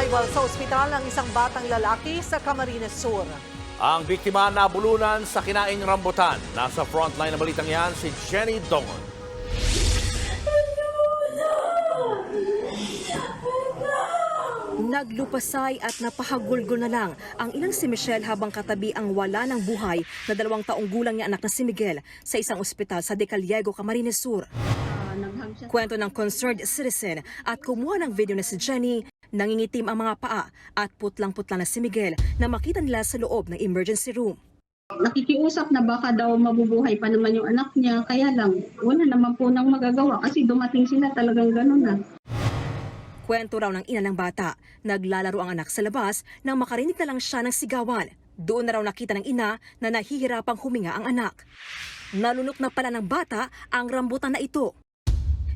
Arrival sa ospital ng isang batang lalaki sa Camarines Sur. Ang biktima nabulunan sa kinaing rambutan. Nasa frontline ng balitang yan si Jenny Dongon. Naglupasay at napahagulgol na lang ang ilang si Michelle habang katabi ang wala ng buhay na dalawang taong gulang niya anak na si Miguel sa isang ospital sa Decaliego, Camarines Sur. Kwento ng concerned citizen at kumuha ng video na si Jenny, nangingitim ang mga paa at putlang-putla na si Miguel na makita nila sa loob ng emergency room. nakikiusap na baka daw mabubuhay pa naman yung anak niya. Kaya lang, wala naman po nang magagawa kasi dumating sila talagang ganun na. Kwento raw ng ina ng bata, naglalaro ang anak sa labas nang makarinig na lang siya ng sigawan. Doon na raw nakita ng ina na nahihirapang huminga ang anak. Nalunok na pala ng bata ang rambutan na ito.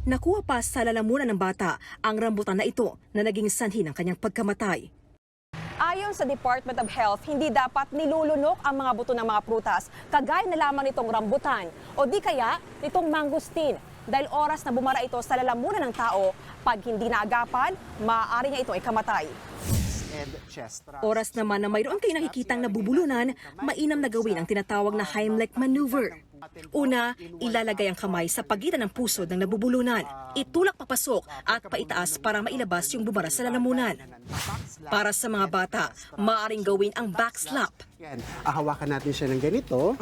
Nakuha pa sa lalamunan ng bata ang rambutan na ito na naging sanhi ng kanyang pagkamatay. Ayon sa Department of Health, hindi dapat nilulunok ang mga buto ng mga prutas, kagaya na lamang nitong rambutan o di kaya nitong mangustin. Dahil oras na bumara ito sa lalamunan ng tao, pag hindi naagapan, maaari niya ito ikamatay. Oras naman na mayroon kayo nakikitang nabubulunan, mainam na gawin ang tinatawag na Heimlich maneuver. Una, ilalagay ang kamay sa pagitan ng pusod ng nabubulunan. Itulak papasok at paitaas para mailabas yung bumara sa lalamunan. Para sa mga bata, maaaring gawin ang backslap. Yan. Ahawakan natin siya ng ganito.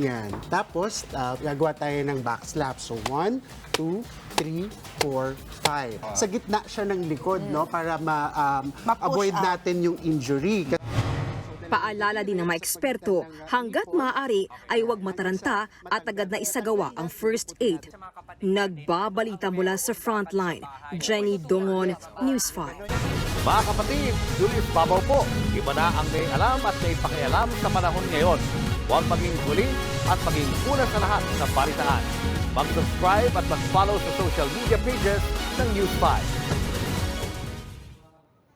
Yan. Tapos, ah, gagawa tayo ng back slap. So, one, two, three, four, five. Sa gitna siya ng likod, no? Para ma-avoid natin yung injury. Paalala din ng mga eksperto, hanggat maaari ay huwag mataranta at agad na isagawa ang first aid. Nagbabalita mula sa frontline, Jenny Dongon, News 5. Mga kapatid, Julius Babaw po. Iba na ang may alam at may pakialam sa panahon ngayon. Huwag maging huli at maging una sa lahat sa balitaan. Mag-subscribe at mag-follow sa social media pages ng News 5.